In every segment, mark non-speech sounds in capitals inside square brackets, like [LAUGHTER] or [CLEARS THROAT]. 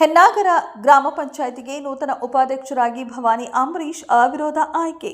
ಹೆನ್ನಾಗರ ಗ್ರಾಮ ಪಂಚಾಯಿತಿಗೆ ನೂತನ ಉಪಾಧ್ಯಕ್ಷರಾಗಿ ಭವಾನಿ ಅಂಬರೀಶ್ ಅವಿರೋಧ ಆಯ್ಕೆ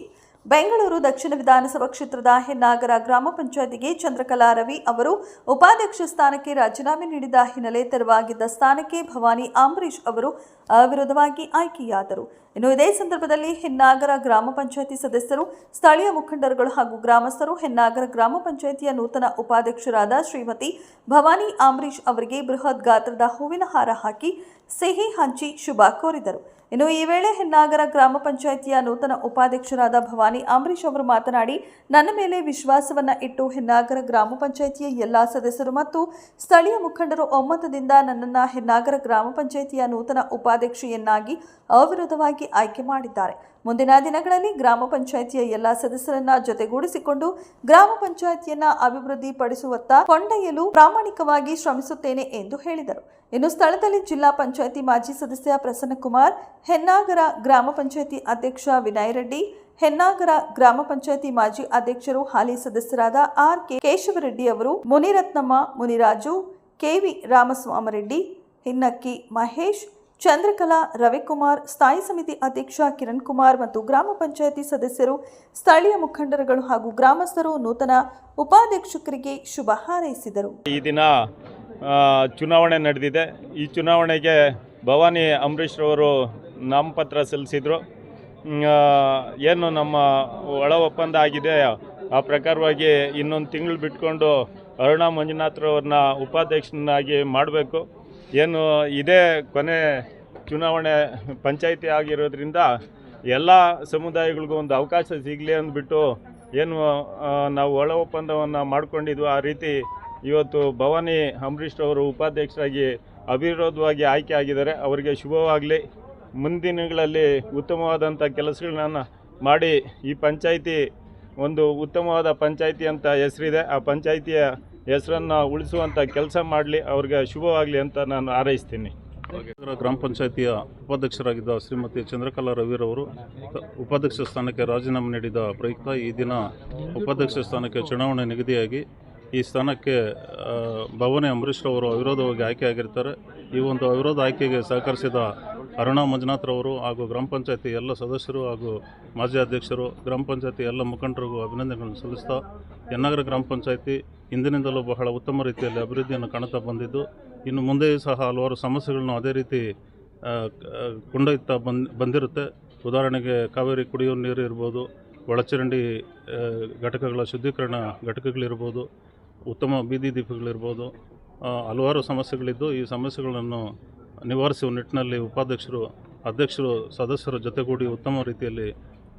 ಬೆಂಗಳೂರು ದಕ್ಷಿಣ ವಿಧಾನಸಭಾ ಕ್ಷೇತ್ರದ ಹೆನ್ನಾಗರ ಗ್ರಾಮ ಪಂಚಾಯಿತಿಗೆ ಚಂದ್ರಕಲಾ ರವಿ ಅವರು ಉಪಾಧ್ಯಕ್ಷ ಸ್ಥಾನಕ್ಕೆ ರಾಜೀನಾಮೆ ನೀಡಿದ ಹಿನ್ನೆಲೆ ತೆರವಾಗಿದ್ದ ಸ್ಥಾನಕ್ಕೆ ಭವಾನಿ ಅಂಬರೀಷ್ ಅವರು ಅವಿರೋಧವಾಗಿ ಆಯ್ಕೆಯಾದರು. ಇನ್ನು ಇದೇ ಸಂದರ್ಭದಲ್ಲಿ ಹೆನ್ನಾಗರ ಗ್ರಾಮ ಪಂಚಾಯಿತಿ ಸದಸ್ಯರು, ಸ್ಥಳೀಯ ಮುಖಂಡರುಗಳು ಹಾಗೂ ಗ್ರಾಮಸ್ಥರು ಹೆನ್ನಾಗರ ಗ್ರಾಮ ಪಂಚಾಯಿತಿಯ ನೂತನ ಉಪಾಧ್ಯಕ್ಷರಾದ ಶ್ರೀಮತಿ ಭವಾನಿ ಅಂಬರೀಷ್ ಅವರಿಗೆ ಬೃಹತ್ ಗಾತ್ರದ ಹೂವಿನ ಹಾರ ಹಾಕಿ ಸಿಹಿ ಹಂಚಿ ಶುಭ ಕೋರಿದರು. ಇನ್ನು ಈ ವೇಳೆ ಹೆನ್ನಾಗರ ಗ್ರಾಮ ಪಂಚಾಯಿತಿಯ ನೂತನ ಉಪಾಧ್ಯಕ್ಷರಾದ ಭವಾನಿ ಅಂಬರೀಶ್ ಅವರು ಮಾತನಾಡಿ, ನನ್ನ ಮೇಲೆ ವಿಶ್ವಾಸವನ್ನ ಇಟ್ಟು ಹೆನ್ನಾಗರ ಗ್ರಾಮ ಪಂಚಾಯಿತಿಯ ಎಲ್ಲಾ ಸದಸ್ಯರು ಮತ್ತು ಸ್ಥಳೀಯ ಮುಖಂಡರು ಒಮ್ಮತದಿಂದ ನನ್ನನ್ನು ಹೆನ್ನಾಗರ ಗ್ರಾಮ ಪಂಚಾಯಿತಿಯ ನೂತನ ಉಪಾಧ್ಯಕ್ಷೆಯನ್ನಾಗಿ ಅವಿರೋಧವಾಗಿ ಆಯ್ಕೆ ಮಾಡಿದ್ದಾರೆ. ಮುಂದಿನ ದಿನಗಳಲ್ಲಿ ಗ್ರಾಮ ಪಂಚಾಯಿತಿಯ ಎಲ್ಲ ಸದಸ್ಯರನ್ನ ಜೊತೆಗೂಡಿಸಿಕೊಂಡು ಗ್ರಾಮ ಪಂಚಾಯಿತಿಯನ್ನ ಅಭಿವೃದ್ಧಿಪಡಿಸುವತ್ತ ಕೊಂಡೊಯ್ಯಲು ಪ್ರಾಮಾಣಿಕವಾಗಿ ಶ್ರಮಿಸುತ್ತೇನೆ ಎಂದು ಹೇಳಿದರು. ಇನ್ನು ಸ್ಥಳದಲ್ಲಿ ಜಿಲ್ಲಾ ಪಂಚಾಯಿತಿ ಮಾಜಿ ಸದಸ್ಯ ಪ್ರಸನ್ನಕುಮಾರ್ ಹೆನ್ನಾಗರ ಗ್ರಾಮ ಪಂಚಾಯಿತಿ ಅಧ್ಯಕ್ಷ ವಿನಯ್ ರೆಡ್ಡಿ, ಹೆನ್ನಾಗರ ಗ್ರಾಮ ಪಂಚಾಯಿತಿ ಮಾಜಿ ಅಧ್ಯಕ್ಷರು ಹಾಲಿ ಸದಸ್ಯರಾದ ಆರ್ ಕೆ ಕೇಶವರೆಡ್ಡಿ ಅವರು, ಮುನಿರತ್ನಮ್ಮ ಮುನಿರಾಜು ಕೆವಿ ರಾಮಸ್ವಾಮರೆಡ್ಡಿ, ಹಿನ್ನಕ್ಕಿ ಮಹೇಶ್, ಚಂದ್ರಕಲಾ ರವಿಕುಮಾರ್, ಸ್ಥಾಯಿ ಸಮಿತಿ ಅಧ್ಯಕ್ಷ ಕಿರಣ್ ಕುಮಾರ್ ಮತ್ತು ಗ್ರಾಮ ಪಂಚಾಯಿತಿ ಸದಸ್ಯರು, ಸ್ಥಳೀಯ ಮುಖಂಡರುಗಳು ಹಾಗೂ ಗ್ರಾಮಸ್ಥರು ನೂತನ ಉಪಾಧ್ಯಕ್ಷಕರಿಗೆ ಶುಭ ಹಾರೈಸಿದರು. ಈ ದಿನ ಚುನಾವಣೆ ನಡೆದಿದೆ. ಈ ಚುನಾವಣೆಗೆ ಭವಾನಿ ಅಂಬರೀಷ್ ರವರು ನಾಮಪತ್ರ ಸಲ್ಲಿಸಿದ್ರು. ಏನು ನಮ್ಮ ಒಳ ಒಪ್ಪಂದ ಆಗಿದೆ. ಆ ಪ್ರಕಾರವಾಗಿ ಇನ್ನೊಂದು ತಿಂಗಳು ಬಿಟ್ಕೊಂಡು ಅರುಣಾ ಮಂಜುನಾಥ್ರವ್ರನ್ನ ಉಪಾಧ್ಯಕ್ಷನಾಗಿ ಮಾಡಬೇಕು. ಏನು ಇದೇ ಕೊನೆ ಚುನಾವಣೆ ಪಂಚಾಯಿತಿ ಆಗಿರೋದ್ರಿಂದ ಎಲ್ಲ ಸಮುದಾಯಗಳಿಗೂ ಒಂದು ಅವಕಾಶ ಸಿಗಲಿ ಅಂದ್ಬಿಟ್ಟು ಏನು ನಾವು ಒಳ ಒಪ್ಪಂದವನ್ನು ಮಾಡ್ಕೊಂಡಿದ್ವು. ಆ ರೀತಿ ಇವತ್ತು ಭವಾನಿ ಅಂಬರೀಷ್ ಅವರು ಉಪಾಧ್ಯಕ್ಷರಾಗಿ ಅವಿರೋಧವಾಗಿ ಆಯ್ಕೆ ಆಗಿದ್ದಾರೆ. ಅವರಿಗೆ ಶುಭವಾಗಲಿ. ಮುಂದಿನಗಳಲ್ಲಿ ಉತ್ತಮವಾದಂಥ ಕೆಲಸಗಳನ್ನ ಮಾಡಿ ಈ ಪಂಚಾಯಿತಿ ಒಂದು ಉತ್ತಮವಾದ ಪಂಚಾಯಿತಿ ಅಂತ ಹೆಸರಿದೆ. ಆ ಪಂಚಾಯಿತಿಯ ಹೆಸರನ್ನು ಉಳಿಸುವಂಥ ಕೆಲಸ ಮಾಡಲಿ, ಅವ್ರಿಗೆ ಶುಭವಾಗಲಿ ಅಂತ ನಾನು ಹಾರೈಸ್ತೀನಿ. ಗ್ರಾಮ ಪಂಚಾಯಿತಿಯ ಉಪಾಧ್ಯಕ್ಷರಾಗಿದ್ದ ಶ್ರೀಮತಿ ಚಂದ್ರಕಲಾ ರವಿರವರು ಉಪಾಧ್ಯಕ್ಷ ಸ್ಥಾನಕ್ಕೆ ರಾಜೀನಾಮೆ ನೀಡಿದ ಪ್ರಯುಕ್ತ ಈ ದಿನ ಉಪಾಧ್ಯಕ್ಷ ಸ್ಥಾನಕ್ಕೆ ಚುನಾವಣೆ ನಿಗದಿಯಾಗಿ ಈ ಸ್ಥಾನಕ್ಕೆ ಭವನೆ ಭವಾನಿ ಅವರು ರವರು ಅವಿರೋಧವಾಗಿ ಆಯ್ಕೆಯಾಗಿರ್ತಾರೆ ಈ ಒಂದು ಅವಿರೋಧ ಆಯ್ಕೆಗೆ ಸಹಕರಿಸಿದ ಅರುಣಾ ಮಂಜುನಾಥ್ರವರು ಹಾಗೂ ಗ್ರಾಮ ಪಂಚಾಯತಿ ಎಲ್ಲ ಸದಸ್ಯರು ಹಾಗೂ ಮಾಜಿ ಅಧ್ಯಕ್ಷರು, ಗ್ರಾಮ ಪಂಚಾಯತಿ ಎಲ್ಲ ಮುಖಂಡರಿಗೂ ಅಭಿನಂದನೆಗಳನ್ನು ಸಲ್ಲಿಸ್ತಾ ಯನ್ನಗರ ಗ್ರಾಮ ಪಂಚಾಯತಿ ಹಿಂದಿನಿಂದಲೂ ಬಹಳ ಉತ್ತಮ ರೀತಿಯಲ್ಲಿ ಅಭಿವೃದ್ಧಿಯನ್ನು ಕಾಣುತ್ತಾ ಬಂದಿದ್ದು, ಇನ್ನು ಮುಂದೆಯೂ ಸಹ ಹಲವಾರು ಸಮಸ್ಯೆಗಳನ್ನು ಅದೇ ರೀತಿ ಕೊಂಡೊಯ್ತಾ ಬಂದ್, ಬಂದಿರುತ್ತೆ. ಉದಾಹರಣೆಗೆ ಕಾವೇರಿ ಕುಡಿಯುವ ನೀರು ಇರ್ಬೋದು, ಒಳಚರಂಡಿ ಘಟಕಗಳ ಶುದ್ಧೀಕರಣ ಘಟಕಗಳಿರ್ಬೋದು, ಉತ್ತಮ ಬೀದಿ ದೀಪಗಳಿರ್ಬೋದು ಹಲವಾರು ಸಮಸ್ಯೆಗಳಿದ್ದು ಈ ಸಮಸ್ಯೆಗಳನ್ನು ನಿವಾರಿಸುವ ನಿಟ್ಟಿನಲ್ಲಿ ಉಪಾಧ್ಯಕ್ಷರು, ಅಧ್ಯಕ್ಷರು, ಸದಸ್ಯರ ಜೊತೆಗೂಡಿ ಉತ್ತಮ ರೀತಿಯಲ್ಲಿ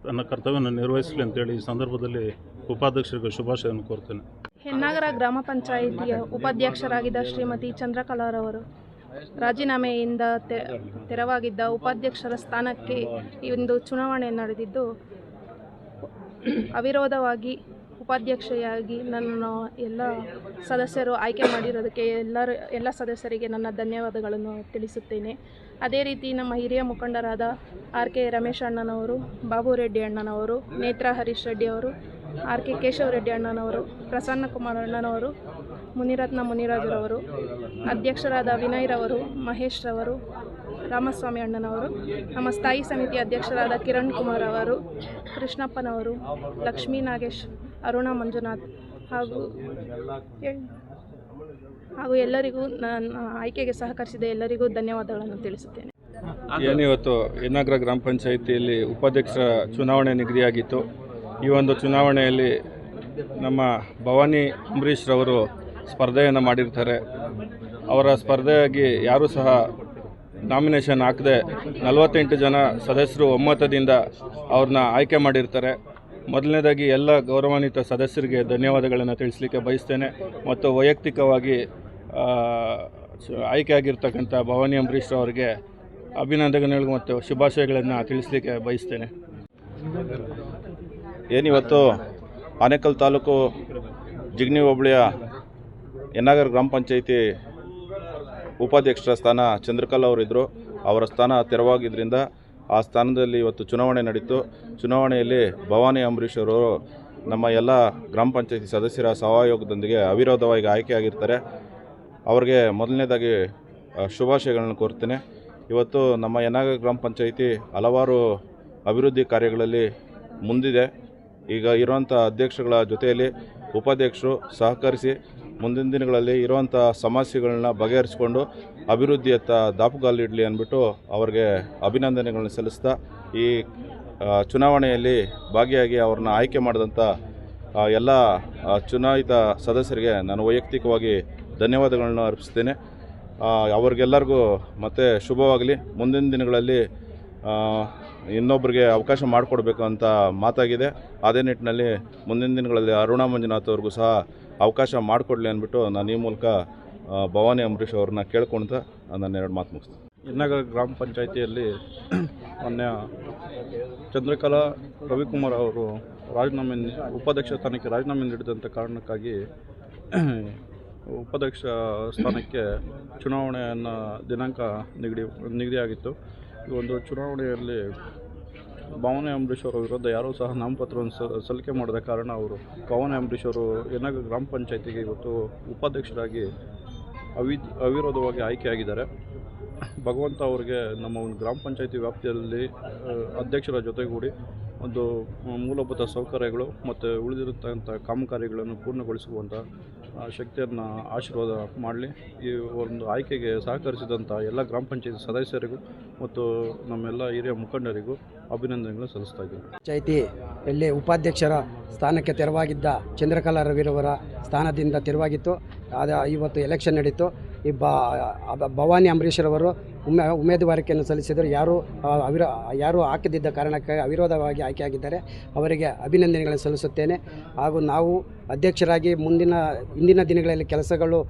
ತನ್ನ ಕರ್ತವ್ಯವನ್ನು ನಿರ್ವಹಿಸಲಿ ಅಂತೇಳಿ ಈ ಸಂದರ್ಭದಲ್ಲಿ ಉಪಾಧ್ಯಕ್ಷರಿಗೆ ಶುಭಾಶಯವನ್ನು ಕೋರ್ತೇನೆ. ಹೆನ್ನಾಗರ ಗ್ರಾಮ ಪಂಚಾಯಿತಿಯ ಉಪಾಧ್ಯಕ್ಷರಾಗಿದ್ದ ಶ್ರೀಮತಿ ಚಂದ್ರಕಲಾರವರು ರಾಜೀನಾಮೆಯಿಂದ ತೆರವಾಗಿದ್ದ ಉಪಾಧ್ಯಕ್ಷರ ಸ್ಥಾನಕ್ಕೆ ಇಂದು ಚುನಾವಣೆ ನಡೆದಿದ್ದು, ಅವಿರೋಧವಾಗಿ ಉಪಾಧ್ಯಕ್ಷೆಯಾಗಿ ನನ್ನನ್ನು ಎಲ್ಲ ಸದಸ್ಯರು ಆಯ್ಕೆ ಮಾಡಿರೋದಕ್ಕೆ ಎಲ್ಲರ, ಎಲ್ಲ ಸದಸ್ಯರಿಗೆ ನನ್ನ ಧನ್ಯವಾದಗಳನ್ನು ತಿಳಿಸುತ್ತೇನೆ. ಅದೇ ರೀತಿ ನಮ್ಮ ಹಿರಿಯ ಮುಖಂಡರಾದ ಆರ್ ಕೆ ರಮೇಶ್ ಅಣ್ಣನವರು, ಬಾಬು ರೆಡ್ಡಿ ಅಣ್ಣನವರು, ನೇತ್ರ ಹರೀಶ್ ರೆಡ್ಡಿ ಅವರು, ಆರ್ ಕೆ ಕೇಶವ ರೆಡ್ಡಿ ಅಣ್ಣನವರು, ಪ್ರಸನ್ನ ಕುಮಾರ್ ಅಣ್ಣನವರು, ಮುನಿರತ್ನ ಮುನಿರಾಜರವರು ಅಧ್ಯಕ್ಷರಾದ ವಿನಯ್ರವರು ಮಹೇಶ್ ರವರು, ರಾಮಸ್ವಾಮಿ ಅಣ್ಣನವರು, ನಮ್ಮ ಸ್ಥಾಯಿ ಸಮಿತಿ ಅಧ್ಯಕ್ಷರಾದ ಕಿರಣ್ ಕುಮಾರ್ ಅವರು, ಕೃಷ್ಣಪ್ಪನವರು, ಲಕ್ಷ್ಮೀ ನಾಗೇಶ್ ಅರುಣ ಮಂಜುನಾಥ್ ಹಾಗೂ ಹಾಗೂ ಎಲ್ಲರಿಗೂ ನನ್ನ ಆಯ್ಕೆಗೆ ಸಹಕರಿಸಿದ ಎಲ್ಲರಿಗೂ ಧನ್ಯವಾದಗಳನ್ನು ತಿಳಿಸುತ್ತೇನೆ. ಏನಿವತ್ತು ಯನ್ನಾಗ್ರ ಗ್ರಾಮ ಪಂಚಾಯಿತಿಯಲ್ಲಿ ಉಪಾಧ್ಯಕ್ಷರ ಚುನಾವಣೆ ನಿಗದಿಯಾಗಿತ್ತು. ಈ ಒಂದು ಚುನಾವಣೆಯಲ್ಲಿ ನಮ್ಮ ಭವಾನಿ ಅಂಬರೀಷ್ ರವರು ಸ್ಪರ್ಧೆಯನ್ನು ಮಾಡಿರ್ತಾರೆ. ಅವರ ಸ್ಪರ್ಧೆಯಾಗಿ ಯಾರೂ ಸಹ ನಾಮಿನೇಷನ್ ಹಾಕದೆ ನಲವತ್ತೆಂಟು ಜನ ಸದಸ್ಯರು ಒಮ್ಮತದಿಂದ ಅವ್ರನ್ನ ಆಯ್ಕೆ ಮಾಡಿರ್ತಾರೆ. ಮೊದಲನೇದಾಗಿ ಎಲ್ಲ ಗೌರವಾನ್ವಿತ ಸದಸ್ಯರಿಗೆ ಧನ್ಯವಾದಗಳನ್ನು ತಿಳಿಸ್ಲಿಕ್ಕೆ ಬಯಸ್ತೇನೆ. ಮತ್ತು ವೈಯಕ್ತಿಕವಾಗಿ ಆಯ್ಕೆಯಾಗಿರ್ತಕ್ಕಂಥ ಭವಾನಿ ಅಂಬರೀಷ್ ಅವರಿಗೆ ಅಭಿನಂದನೆಗಳು ಮತ್ತು ಶುಭಾಶಯಗಳನ್ನು ತಿಳಿಸಲಿಕ್ಕೆ ಬಯಸ್ತೇನೆ. ಏನಿವತ್ತು? ಆನೇಕಲ್ ತಾಲೂಕು ಜಿಗ್ನಿ ಹೋಬಳಿಯ ಎನ್ನಾಗರ್ ಗ್ರಾಮ ಪಂಚಾಯಿತಿ ಉಪಾಧ್ಯಕ್ಷರ ಸ್ಥಾನ ಚಂದ್ರಕಲ್ ಅವರಿದ್ದರು ಅವರ ಸ್ಥಾನ ತೆರವಾಗಿದ್ದರಿಂದ ಆ ಸ್ಥಾನದಲ್ಲಿ ಇವತ್ತು ಚುನಾವಣೆ ನಡೀತು. ಚುನಾವಣೆಯಲ್ಲಿ ಭವಾನಿ ಅಂಬರೀಷ್ ಅವರು ನಮ್ಮ ಎಲ್ಲ ಗ್ರಾಮ ಪಂಚಾಯತಿ ಸದಸ್ಯರ ಸಹಯೋಗದೊಂದಿಗೆ ಅವಿರೋಧವಾಗಿ ಆಯ್ಕೆಯಾಗಿರ್ತಾರೆ. ಅವ್ರಿಗೆ ಮೊದಲನೇದಾಗಿ ಶುಭಾಶಯಗಳನ್ನು ಕೋರ್ತೇನೆ ಇವತ್ತು ನಮ್ಮ ಯನಾಗ ಗ್ರಾಮ ಪಂಚಾಯಿತಿ ಹಲವಾರು ಅಭಿವೃದ್ಧಿ ಕಾರ್ಯಗಳಲ್ಲಿ ಮುಂದಿದೆ. ಈಗ ಇರುವಂಥ ಅಧ್ಯಕ್ಷಗಳ ಜೊತೆಯಲ್ಲಿ ಉಪಾಧ್ಯಕ್ಷರು ಸಹಕರಿಸಿ ಮುಂದಿನ ದಿನಗಳಲ್ಲಿ ಇರುವಂಥ ಸಮಸ್ಯೆಗಳನ್ನ ಬಗೆಹರಿಸಿಕೊಂಡು ಅಭಿವೃದ್ಧಿಯತ್ತ ದಾಪುಗಾಲಿಡಲಿ ಅಂದ್ಬಿಟ್ಟು ಅವ್ರಿಗೆ ಅಭಿನಂದನೆಗಳನ್ನ ಸಲ್ಲಿಸ್ತಾ ಈ ಚುನಾವಣೆಯಲ್ಲಿ ಭಾಗಿಯಾಗಿ ಅವ್ರನ್ನ ಆಯ್ಕೆ ಮಾಡಿದಂಥ ಎಲ್ಲ ಚುನಾಯಿತ ಸದಸ್ಯರಿಗೆ ನಾನು ವೈಯಕ್ತಿಕವಾಗಿ ಧನ್ಯವಾದಗಳನ್ನ ಅರ್ಪಿಸ್ತೇನೆ. ಅವ್ರಿಗೆಲ್ಲರಿಗೂ ಮತ್ತೆ ಶುಭವಾಗಲಿ. ಮುಂದಿನ ದಿನಗಳಲ್ಲಿ ಇನ್ನೊಬ್ಬರಿಗೆ ಅವಕಾಶ ಮಾಡಿಕೊಡ್ಬೇಕು ಅಂತ ಮಾತಾಗಿದೆ. ಅದೇ ನಿಟ್ಟಿನಲ್ಲಿ ಮುಂದಿನ ದಿನಗಳಲ್ಲಿ ಅರುಣಾ ಮಂಜುನಾಥ್ ಅವ್ರಿಗೂ ಸಹ ಅವಕಾಶ ಮಾಡಿಕೊಡ್ಲಿ ಅಂದ್ಬಿಟ್ಟು ನಾನು ಈ ಮೂಲಕ ಭವಾನಿ ಅಂಬರೀಷ್ ಅವ್ರನ್ನ ಕೇಳ್ಕೊಳ್ತಾ ನನ್ನ ಎರಡು ಮಾತು ಮುಗಿಸ್ತೀನಿ. ಇನ್ನಾಗ ಗ್ರಾಮ ಪಂಚಾಯಿತಿಯಲ್ಲಿ ಮೊನ್ನೆ ಚಂದ್ರಕಲಾ ರವಿಕುಮಾರ್ ಅವರು ರಾಜೀನಾಮೆ ಉಪಾಧ್ಯಕ್ಷ ಸ್ಥಾನಕ್ಕೆ ರಾಜೀನಾಮೆ ನೀಡಿದಂಥ ಕಾರಣಕ್ಕಾಗಿ [CLEARS THROAT] ಉಪಾಧ್ಯಕ್ಷ ಸ್ಥಾನಕ್ಕೆ ಚುನಾವಣೆಯನ್ನು ದಿನಾಂಕ ನಿಗದಿ, ನಿಗದಿಯಾಗಿತ್ತು. ಈ ಒಂದು ಚುನಾವಣೆಯಲ್ಲಿ ಭಾವನೆ ಅಂಬರೀಷ್ ಅವರ ವಿರುದ್ಧ ಯಾರೂ ಸಹ ನಾಮಪತ್ರವನ್ನು ಸಲ್ಲಿಕೆ ಮಾಡದ ಕಾರಣ ಅವರು ಭಾವನೆ ಅಂಬರೀಷ್ ಅವರು ಎನ್ನಗ ಗ್ರಾಮ ಪಂಚಾಯತಿಗೆ ಇವತ್ತು ಉಪಾಧ್ಯಕ್ಷರಾಗಿ ಅವಿ, ಅವಿರೋಧವಾಗಿ ಆಯ್ಕೆಯಾಗಿದ್ದಾರೆ. ಭಗವಂತ ಅವರಿಗೆ ನಮ್ಮ ಒಂದು ಗ್ರಾಮ ಪಂಚಾಯತಿ ವ್ಯಾಪ್ತಿಯಲ್ಲಿ ಅಧ್ಯಕ್ಷರ ಜೊತೆಗೂಡಿ ಒಂದು ಮೂಲಭೂತ ಸೌಕರ್ಯಗಳು ಮತ್ತು ಉಳಿದಿರತಕ್ಕಂಥ ಕಾಮಗಾರಿಗಳನ್ನು ಪೂರ್ಣಗೊಳಿಸುವಂಥ ಆ, ಶಕ್ತಿಯನ್ನು ಆಶೀರ್ವಾದ ಮಾಡಲಿ. ಈ ಒಂದು ಆಯ್ಕೆಗೆ ಸಹಕರಿಸಿದಂಥ ಎಲ್ಲ ಗ್ರಾಮ ಪಂಚಾಯತ್ ಸದಸ್ಯರಿಗೂ ಮತ್ತು ನಮ್ಮೆಲ್ಲ ಹಿರಿಯ ಮುಖಂಡರಿಗೂ ಅಭಿನಂದನೆಗಳು ಸಲ್ಲಿಸ್ತಾ ಇದ್ದೀನಿ. ಪಂಚಾಯಿತಿಯಲ್ಲಿ ಉಪಾಧ್ಯಕ್ಷರ ಸ್ಥಾನಕ್ಕೆ ತೆರವಾಗಿದ್ದ ಚಂದ್ರಕಲಾ ರವಿರವರ ಸ್ಥಾನದಿಂದ ತೆರವಾಗಿತ್ತು. ಆದ ಇವತ್ತು ಎಲೆಕ್ಷನ್ ನಡೀತು. ಈ ಬಾ ಭವಾನಿ ಅಂಬರೀಷರವರು ಉಮೆ ಉಮೇದುವಾರಿಕೆಯನ್ನು ಸಲ್ಲಿಸಿದರು ಯಾರು ಅವಿರೋ, ಯಾರು ಹಾಕದಿದ್ದ ಕಾರಣಕ್ಕೆ ಅವಿರೋಧವಾಗಿ ಆಯ್ಕೆಯಾಗಿದ್ದಾರೆ. ಅವರಿಗೆ ಅಭಿನಂದನೆಗಳನ್ನು ಸಲ್ಲಿಸುತ್ತೇನೆ. ಹಾಗೂ ನಾವು ಅಧ್ಯಕ್ಷರಾಗಿ ಮುಂದಿನ, ಇಂದಿನ ದಿನಗಳಲ್ಲಿ ಕೆಲಸಗಳು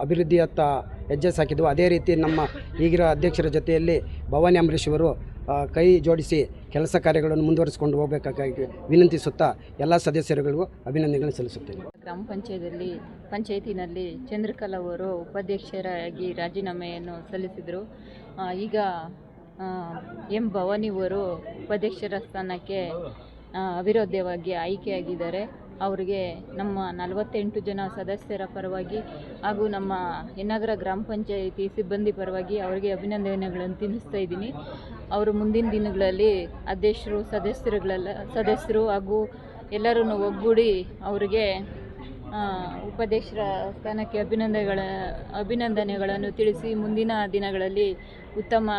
ಅಭಿವೃದ್ಧಿಯತ್ತ ಹೆಜ್ಜೆ ಸಾಕಿದ್ವು. ಅದೇ ರೀತಿ ನಮ್ಮ ಈಗಿರೋ ಅಧ್ಯಕ್ಷರ ಜೊತೆಯಲ್ಲಿ ಭವಾನಿ ಅಂಬರೀಷ್ ಅವರು ಕೈ ಜೋಡಿಸಿ ಕೆಲಸ ಕಾರ್ಯಗಳನ್ನು ಮುಂದುವರಿಸಿಕೊಂಡು ಹೋಗಬೇಕಾಗಿ ವಿನಂತಿಸುತ್ತಾ ಎಲ್ಲ ಸದಸ್ಯರುಗಳಿಗೂ ಅಭಿನಂದನೆಗಳನ್ನು ಸಲ್ಲಿಸುತ್ತೇನೆ. ಗ್ರಾಮ ಪಂಚಾಯತಿಯಲ್ಲಿ ಪಂಚಾಯತಿನಲ್ಲಿ ಚಂದ್ರಕಲಾ ಅವರು ಉಪಾಧ್ಯಕ್ಷರಾಗಿ ರಾಜೀನಾಮೆಯನ್ನು ಸಲ್ಲಿಸಿದರು. ಈಗ ಎಂ ಭವಾನಿ ಅವರು ಉಪಾಧ್ಯಕ್ಷರ ಸ್ಥಾನಕ್ಕೆ ಅವಿರೋಧವಾಗಿ ಆಯ್ಕೆಯಾಗಿದ್ದಾರೆ. ಅವರಿಗೆ ನಮ್ಮ ನಲವತ್ತೆಂಟು ಜನ ಸದಸ್ಯರ ಪರವಾಗಿ ಹಾಗೂ ನಮ್ಮ ಯನ್ನಗರ ಗ್ರಾಮ ಪಂಚಾಯಿತಿ ಸಿಬ್ಬಂದಿ ಪರವಾಗಿ ಅವರಿಗೆ ಅಭಿನಂದನೆಗಳನ್ನು ತಿಳಿಸ್ತಾ ಇದ್ದೀನಿ. ಅವರು ಮುಂದಿನ ದಿನಗಳಲ್ಲಿ ಅಧ್ಯಕ್ಷರು, ಸದಸ್ಯರುಗಳೆಲ್ಲ, ಸದಸ್ಯರು ಹಾಗೂ ಎಲ್ಲರೂ ಒಗ್ಗೂಡಿ ಅವರಿಗೆ ಉಪಾಧ್ಯಕ್ಷರ ಸ್ಥಾನಕ್ಕೆ ಅಭಿನಂದನೆಗಳ, ಅಭಿನಂದನೆಗಳನ್ನು ತಿಳಿಸಿ ಮುಂದಿನ ದಿನಗಳಲ್ಲಿ ಉತ್ತಮ,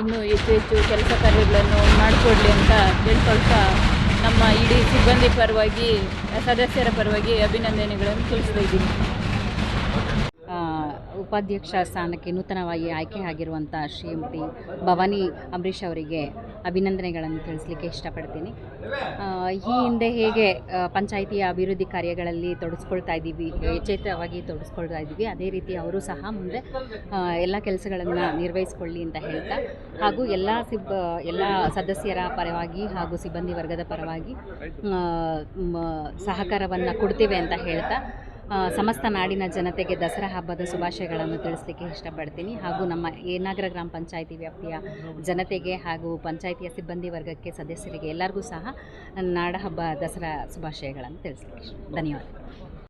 ಇನ್ನೂ ಹೆಚ್ಚು ಹೆಚ್ಚು ಕೆಲಸ ಕಾರ್ಯಗಳನ್ನು ಮಾಡಿಕೊಡ್ಲಿ ಅಂತ ಇಡೀ ಸಿಬ್ಬಂದಿ ಪರವಾಗಿ ಸದಸ್ಯರ ಪರವಾಗಿ ಅಭಿನಂದನೆಗಳನ್ನು ತಿಳಿಸ್ತಾ ಇದ್ದೀನಿ. ಉಪಾಧ್ಯಕ್ಷ ಸ್ಥಾನಕ್ಕೆ ನೂತನವಾಗಿ ಆಯ್ಕೆ ಆಗಿರುವಂಥ ಶ್ರೀಮತಿ ಭವಾನಿ ಅಂಬರೀಷ್ ಅವರಿಗೆ ಅಭಿನಂದನೆಗಳನ್ನು ತಿಳಿಸ್ಲಿಕ್ಕೆ ಇಷ್ಟಪಡ್ತೀನಿ. ಈ ಹಿಂದೆ ಹೇಗೆ ಪಂಚಾಯಿತಿಯ ಅಭಿವೃದ್ಧಿ ಕಾರ್ಯಗಳಲ್ಲಿ ತೊಡಗಿಸ್ಕೊಳ್ತಾ ಇದ್ದೀವಿ ಎಚ್ಚೆತ್ತವಾಗಿ ತೊಡಸ್ಕೊಳ್ತಾ ಇದ್ದೀವಿ, ಅದೇ ರೀತಿ ಅವರು ಸಹ ಮುಂದೆ ಎಲ್ಲ ಕೆಲಸಗಳನ್ನು ನಿರ್ವಹಿಸ್ಕೊಳ್ಳಿ ಅಂತ ಹೇಳ್ತಾ, ಹಾಗೂ ಎಲ್ಲ ಸಿಬ್ಬ ಎಲ್ಲ ಸದಸ್ಯರ ಪರವಾಗಿ ಹಾಗೂ ಸಿಬ್ಬಂದಿ ವರ್ಗದ ಪರವಾಗಿ ಸಹಕಾರವನ್ನು ಕೊಡ್ತೇವೆ ಅಂತ ಹೇಳ್ತಾ ಸಮಸ್ತ ನಾಡಿನ ಜನತೆಗೆ ದಸರಾ ಹಬ್ಬದ ಶುಭಾಶಯಗಳನ್ನು ತಿಳಿಸಲಿಕ್ಕೆ ಇಷ್ಟಪಡ್ತೀನಿ. ಹಾಗೂ ನಮ್ಮ ಏನಾಗರ ಗ್ರಾಮ ಪಂಚಾಯಿತಿ ವ್ಯಾಪ್ತಿಯ ಜನತೆಗೆ ಹಾಗೂ ಪಂಚಾಯಿತಿಯ ಸಿಬ್ಬಂದಿ ವರ್ಗಕ್ಕೆ ಸದಸ್ಯರಿಗೆ ಎಲ್ಲರಿಗೂ ಸಹ ನಾಡಹಬ್ಬ ದಸರಾ ಶುಭಾಶಯಗಳನ್ನು ತಿಳಿಸ್ಲಿಕ್ಕೆ ಧನ್ಯವಾದ